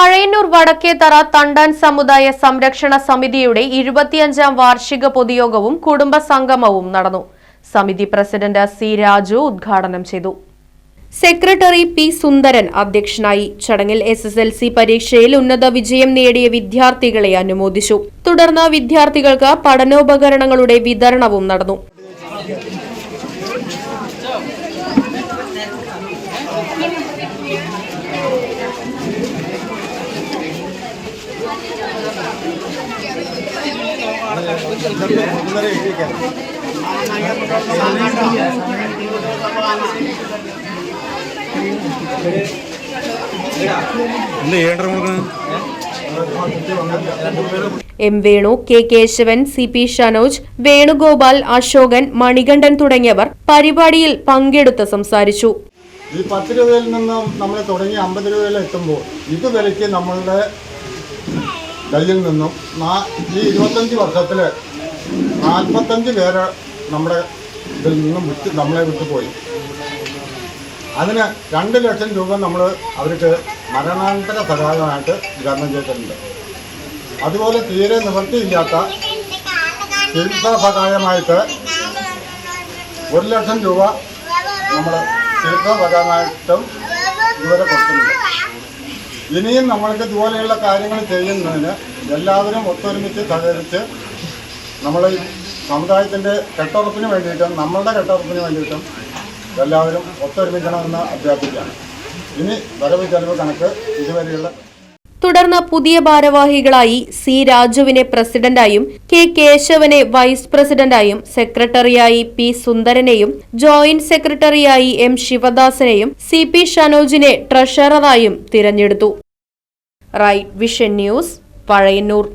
Pazhayannur Vadakkethara Thandan സമുദായ സംരക്ഷണ സമിതിയുടെ ഇരുപത്തിയഞ്ചാം വാർഷിക പൊതുയോഗവും കുടുംബ സംഗമവും നടന്നു. സമിതി പ്രസിഡന്റ് സി രാജു ഉദ്ഘാടനം ചെയ്തു. സെക്രട്ടറി പി സുന്ദരൻ അധ്യക്ഷനായി ചടങ്ങിൽ എസ് എസ് എൽ സി പരീക്ഷയിൽ ഉന്നത വിജയം നേടിയ വിദ്യാർത്ഥികളെ അനുമോദിച്ചു. തുടർന്ന് വിദ്യാർത്ഥികൾക്ക് പഠനോപകരണങ്ങളുടെ വിതരണവും നടന്നു. M Venu K Keshavan C P Shanoj Venugopal Ashokan Manikandan തുടങ്ങിയവർ പരിപാടിയിൽ പങ്കെടുത്ത് സംസാരിച്ചു. ഈ പത്ത് രൂപയിൽ നിന്ന് നമ്മൾ തുടങ്ങി അമ്പത് രൂപയിൽ എത്തുമ്പോൾ ഇത് വിലയ്ക്ക് നമ്മളുടെ കയ്യിൽ നിന്നും ഈ ഇരുപത്തഞ്ച് വർഷത്തിൽ നാൽപ്പത്തഞ്ച് പേര് നമ്മുടെ ഇതിൽ നിന്നും വിട്ട് നമ്മളെ വിട്ടുപോയി അതിന് രണ്ട് ലക്ഷം രൂപ നമ്മൾ അവർക്ക് മരണാനന്തര സഹായമായിട്ട് വിതരണം ചെയ്തിട്ടുണ്ട്. അതുപോലെ തീരെ നിവൃത്തിയില്ലാത്ത ചികിത്സാ സഹായമായിട്ട് ഒരു ലക്ഷം രൂപ നമ്മൾ ചികിത്സാ സഹായമായിട്ടും ഇതുവരെ കൊടുക്കുന്നുണ്ട് ഇനിയും നമ്മൾക്ക് ഇതുപോലെയുള്ള കാര്യങ്ങൾ ചെയ്യുന്നതിന് എല്ലാവരും ഒത്തൊരുമിച്ച് സഹകരിച്ച് നമ്മൾ സമുദായത്തിന്റെ കെട്ടുറപ്പിന് വേണ്ടിയിട്ടും നമ്മളുടെ കെട്ടുറപ്പിന് വേണ്ടിയിട്ടും എല്ലാവരും ഒത്തൊരുമിക്കണമെന്ന് അഭ്യർത്ഥിക്കുകയാണ്. ഇനി വരവ് ചെലവ് കണക്ക് ഇതുവരെയുള്ള തുടർന്ന് പുതിയ ഭാരവാഹികളായി സി രാജുവിനെ പ്രസിഡന്റായും കെ കേശവനെ വൈസ് പ്രസിഡന്റായും സെക്രട്ടറിയായി പി സുന്ദരനെയും ജോയിന്റ് സെക്രട്ടറിയായി എം ശിവദാസനെയും സി പി ഷനോജിനെ ട്രഷററായും തിരഞ്ഞെടുത്തു. Right vision news Pazhayannur.